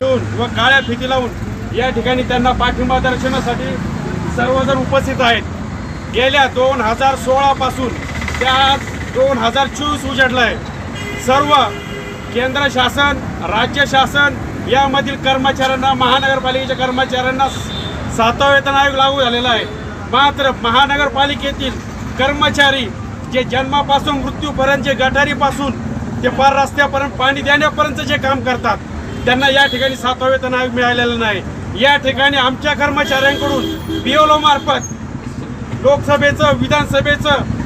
ठेवून व काळ्या फिती लावून या ठिकाणी त्यांना पाठिंबा दर्शनासाठी सर्वजण उपस्थित आहेत. गेल्या दोन हजार सोळापासून त्या दोन हजार चोवीस उजाडलं आहे. सर्व केंद्र शासन राज्य शासन यामधील कर्मचाऱ्यांना महानगरपालिकेच्या कर्मचाऱ्यांना सातवा वेतन आयोग लागू झालेला आहे. मात्र महानगरपालिकेतील कर्मचारी जे जन्मापासून मृत्यूपर्यंत जे गटारीपासून ते पार रस्त्यापर्यंत पाणी देण्यापर्यंत जे काम करतात त्यांना या ठिकाणी सातवा वेतन आयोग मिळालेला नाही. या ठिकाणी आमच्या कर्मचाऱ्यांकडून पीओलो मार्फत लोकसभेचं विधानसभेचं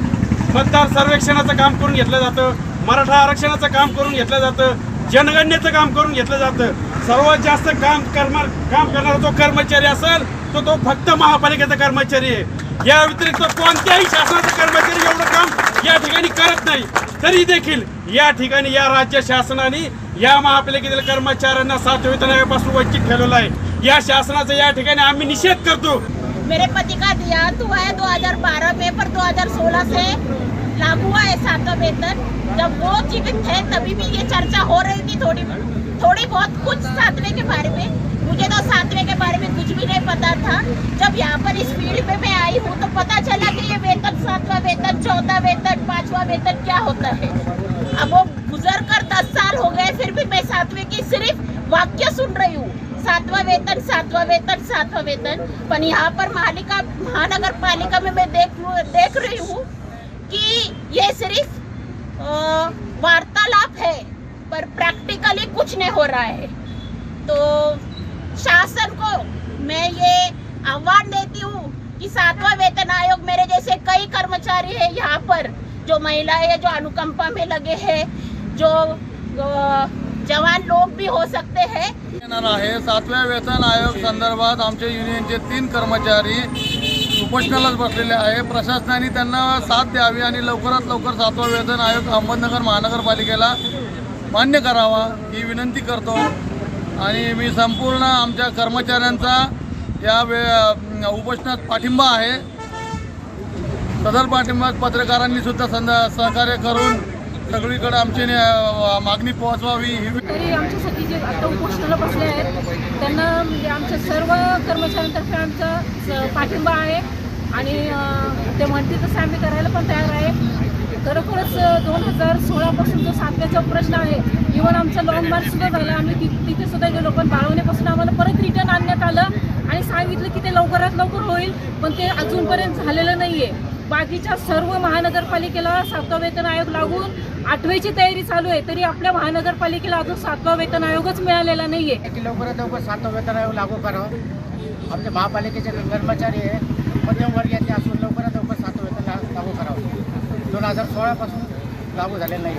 मतदार सर्वेक्षणाचं काम करून घेतलं जातं. मराठा आरक्षणाचं काम करून घेतलं जातं. जनगणनेचं काम करून घेतलं जातं. सर्वात जास्त काम करणार काम करणारा जो कर्मचारी असेल तो तो फक्त महापालिकेचा कर्मचारी आहे. या व्यतिरिक्त कोणत्याही शासनाचा कर्मचारी एवढं काम या ठिकाणी करत नाही. तरी देखील या ठिकाणी या राज्य शासनाने या महापालिकेतील कर्मचाऱ्यांना सात वेतनापासून वंचित ठेवलेलं आहे. या शासनाचा या ठिकाणी आम्ही निषेध करतो. मेरे पति का दिया हुआ है 2012 में पर 2016 से लागू हुआ है सातवा वेतन। जब वो जीवित थे तभी भी ये चर्चा हो रही थी थोड़ी थोड़ी बहुत कुछ सातवें के बारे में। मुझे तो सातवें के बारे में कुछ भी नहीं पता था। जब यहाँ पर इस फील्ड में मैं आई हूँ तो पता चला कि ये वेतन सातवां वेतन चौथा वेतन पांचवा वेतन क्या होता है। सातवां वेतन सातवां वेतन सातवां वेतन। पण यहाँ पर महालिका महानगर पालिका में मैं देख देख रही हूँ कि ये सिर्फ़ वार्तालाप है पर प्रैक्टिकली कुछ नहीं हो रहा है। तो शासन को मैं ये आह्वान देती हूँ कि सातवां वेतन आयोग मेरे जैसे कई कर्मचारी है यहाँ पर जो महिलाएँ जो अनुकंपा में लगे हैं जो अ, जवान लोग भी हो सकते हैं। येणार आहे. सातव्या वेतन आयोग संदर्भात आमच्या युनियनचे तीन कर्मचारी उपोषणालाच बसलेले आहे. प्रशासनाने त्यांना साथ द्यावी आणि लवकरात लवकर सातवा वेतन आयोग अहमदनगर महानगरपालिकेला मान्य करावा ही विनंती करतो. आणि मी संपूर्ण आमच्या कर्मचाऱ्यांचा या वे उपोषणात पाठिंबा आहे. सदर पाठिंबा पत्रकारांनी सुद्धा संद सहकार्य करून सगळीकडे आमची मागणी पोहोचवावी तरी आमच्यासाठी जे आता उपोषणाला बसले आहेत त्यांना म्हणजे आमच्या सर्व कर्मचाऱ्यांतर्फे आमचा पाठिंबा आहे. आणि ते म्हणतील तसं आम्ही करायला पण तयार आहे. खरोखरच दोन हजार सोळापासून जो सातव्याचा प्रश्न आहे इव्हन आमचा लॉंग मार्च सुद्धा झाला. आम्ही ति तिथे सुद्धा गेलो पण बाळवण्यापासून आम्हाला परत रिटर्न आणण्यात आलं आणि सांगितलं की ते लवकरात लवकर होईल पण ते अजूनपर्यंत झालेलं नाही आहे बाकीच्या सर्व महानगरपालिकेला सातवा वेतन आयोग लागून आठवेची तयारी चालू आहे तरी आपल्या महानगरपालिकेला अजून सातवा वेतन आयोगच मिळालेला नाही आहे की लवकरात लवकर सातवा वेतन आयोग लागू करावं? आमचे महापालिकेचे कर्मचारी आहे मध्यमवर्गीयाचे असून लवकरात लवकर सातवं वेतन लागू करावं. दोन हजार सोळापासून लागू झालेलं नाही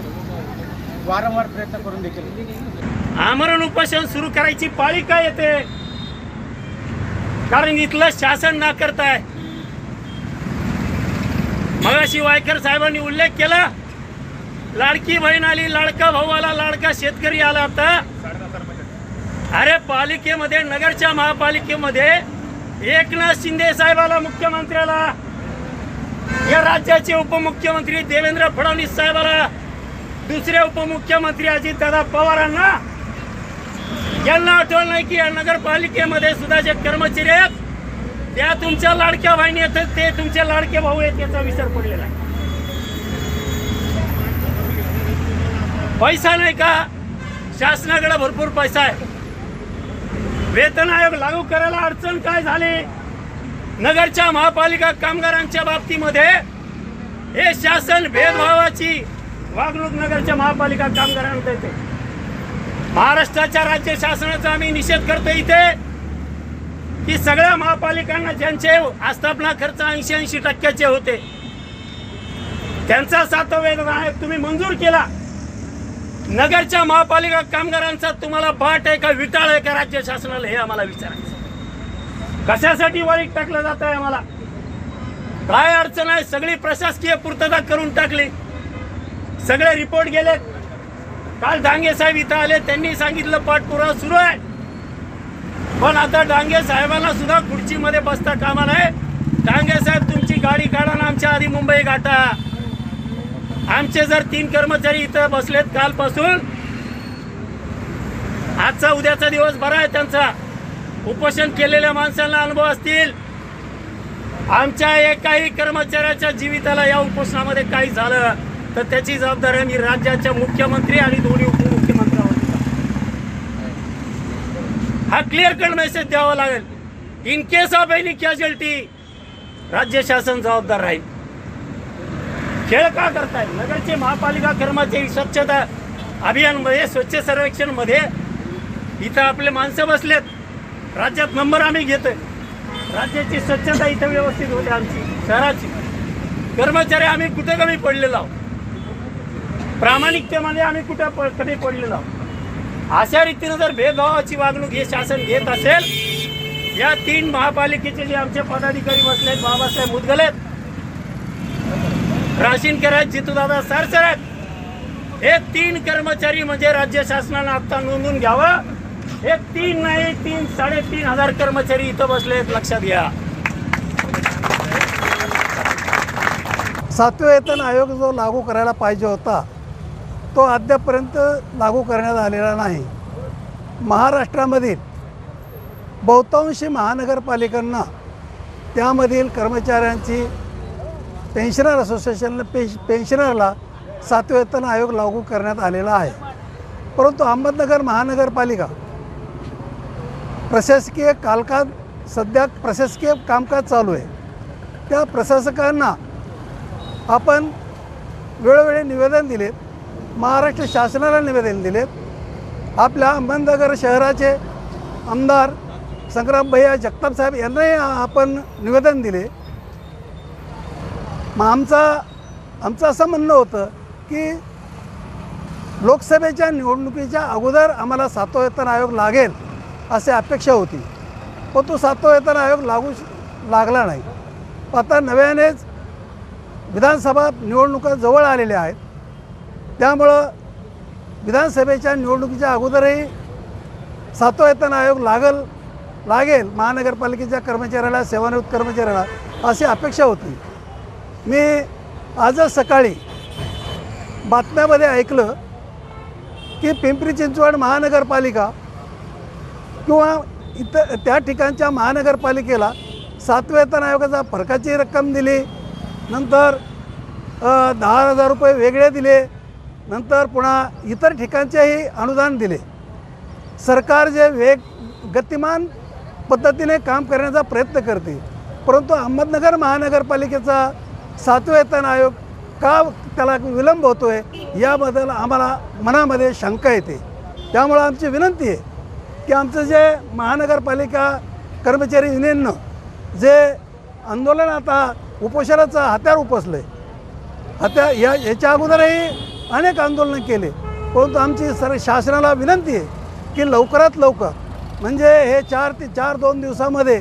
वारंवार प्रयत्न करून देखील. आमरण उपोषण सुरू करायची पाळी काय येते? कारण इथलं शासन ना करताय मगाशी वायकर साहेबांनी उल्लेख केला लाडकी बहीण आली लाडका भाऊ आला लाडका शेतकरी आला आता. अरे पालिकेमध्ये नगरच्या महापालिकेमध्ये एकनाथ शिंदे साहेबाला मुख्यमंत्र्याला या राज्याचे उपमुख्यमंत्री देवेंद्र फडणवीस साहेबाला दुसरे उपमुख्यमंत्री अजितदादा पवारांना यांना आठवण नाही की या नगरपालिकेमध्ये सुद्धा जे कर्मचारी आहेत त्या तुमच्या लाडक्या बहिणी येतात ते तुमच्या लाडके भाऊ आहेत याचा विसर पडलेला आहे. पैसा नाही का? शासनाकडे भरपूर पैसा आहे. वेतन आयोग लागू करायला अडचण काय झाली? नगरच्या महापालिका कामगारांच्या बाबतीमध्ये हे शासन भेदभावाची वागणूक नगरच्या महापालिका कामगारांना देते. महाराष्ट्राच्या राज्य शासनाचा आम्ही निषेध करतो इथे. की सगळ्या महापालिकांना ज्यांचे आस्थापना खर्च ऐंशी ऐंशी टक्क्याचे होते त्यांचा सातव वेतन आयोग तुम्ही मंजूर केला. नगरच्या महापालिका कामगारांचा तुम्हाला बाट आहे का विटाळ आहे का राज्य शासनाला हे आम्हाला विचारायचं कशासाठी वाईट टाकलं जात आहे आम्हाला? काय अडचण आहे? सगळी प्रशासकीय पूर्तता करून टाकली. सगळे रिपोर्ट गेलेत. काल डांगे साहेब इथं आले त्यांनी सांगितलं पाठपुरावा सुरू आहे. पण आता डांगे साहेबांना सुद्धा खुर्चीमध्ये बसता कामा नाही डांगे साहेब तुमची गाडी काढा ना आमच्या आधी मुंबई गाठा आमचे जर तीन कर्मचारी इथं बसलेत कालपासून आजचा उद्याचा दिवस बरा आहे त्यांचा. उपोषण केलेल्या माणसांना अनुभव असतील. आमच्या एकाही कर्मचाऱ्याच्या जीविताला या उपोषणामध्ये काही झालं तर त्याची जबाबदारी मी राज्याच्या मुख्यमंत्री आणि दोन्ही हा क्लिअर कट मेसेज द्यावा लागेल. In case of any casualty राज्य शासन जबाबदार राहील. खेळ का करताय नगरचे महापालिका कर्मचारी स्वच्छता अभियानमध्ये स्वच्छ सर्वेक्षणमध्ये इथं आपले माणसं बसलेत. राज्यात नंबर आम्ही घेतोय. राज्याची स्वच्छता इथं व्यवस्थित होते आमची शहराची. कर्मचारी आम्ही कुठे कमी पडलेलो आहोत? प्रामाणिकतेमध्ये आम्ही कुठं कमी पडलेलो आहोत? अशा रीतीनं जर भेदभावाची वागणूक हे शासन घेत असेल या तीन महापालिकेचे जे आमचे पदाधिकारी बसलेत बाबासाहेब मुदगलेत राशीनकर आहेत जितूदादा सरसर आहेत हे तीन कर्मचारी म्हणजे राज्य शासनानं आता नोंदून घ्यावं. हे तीन नाही तीन साडेतीन हजार कर्मचारी इथं बसलेत लक्षात घ्या. सातवे वेतन आयोग जो लागू करायला पाहिजे होता तो अद्यापर्यंत लागू करण्यात आलेला नाही. महाराष्ट्रामधील बहुतांशी महानगरपालिकांना त्यामधील कर्मचाऱ्यांची पेन्शनर असोसिएशनला पेश पेन्शनरला सातवे वेतन आयोग लागू करण्यात आलेला आहे. परंतु अहमदनगर महानगरपालिका प्रशासकीय कालकात सध्या प्रशासकीय कामकाज चालू आहे. त्या प्रशासकांना आपण वेळोवेळी निवेदन दिलेत. महाराष्ट्र शासनाला निवेदन दिलेत आपल्या अहमदनगर शहराचे आमदार संग्राम भैया जगताप साहेब यांनाही आपण निवेदन दिले. मग आमचा आमचं असं म्हणणं होतं की लोकसभेच्या निवडणुकीच्या अगोदर आम्हाला सातवा वेतन आयोग लागेल असे अपेक्षा होती. पण तो सातवा वेतन आयोग लागू लागला नाही. आता नव्यानेच विधानसभा निवडणुका जवळ आलेल्या आहेत. त्यामुळं विधानसभेच्या निवडणुकीच्या अगोदरही सातवेतन आयोग लागल लागेल महानगरपालिकेच्या कर्मचाऱ्याला सेवानिवृत्त कर्मचाऱ्याला अशी अपेक्षा होती. मी आजच सकाळी बातम्यामध्ये ऐकलं की पिंपरी चिंचवड महानगरपालिका किंवा इतर त्या ठिकाणच्या महानगरपालिकेला सातवेतन आयोगाचा फरकाची रक्कम दिली. नंतर दहा हजार रुपये वेगळे दिले. नंतर पुन्हा इतर ठिकाणचेही अनुदान दिले. सरकार जे वेग गतिमान पद्धतीने काम करण्याचा प्रयत्न करते परंतु अहमदनगर महानगरपालिकेचा सातवे वेतन आयोग का त्याला विलंब होतो आहे याबद्दल आम्हाला मनामध्ये शंका येते. त्यामुळं आमची विनंती आहे की आमचं जे महानगरपालिका कर्मचारी युनियननं जे आंदोलन आता उपोषणाचं हत्यार उपसलं आहे हत्या या याच्या अगोदरही अनेक आंदोलनं केले. परंतु आमची सर शासनाला विनंती आहे की लवकरात लवकर म्हणजे हे चार ते चार दोन दिवसामध्ये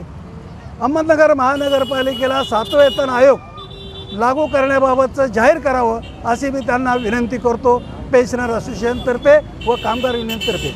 अहमदनगर महानगरपालिकेला सातवं वेतन आयोग लागू करण्याबाबतचं जाहीर करावं अशी मी त्यांना विनंती करतो. पेन्शनर असोसिएशनतर्फे व कामगार युनियनतर्फे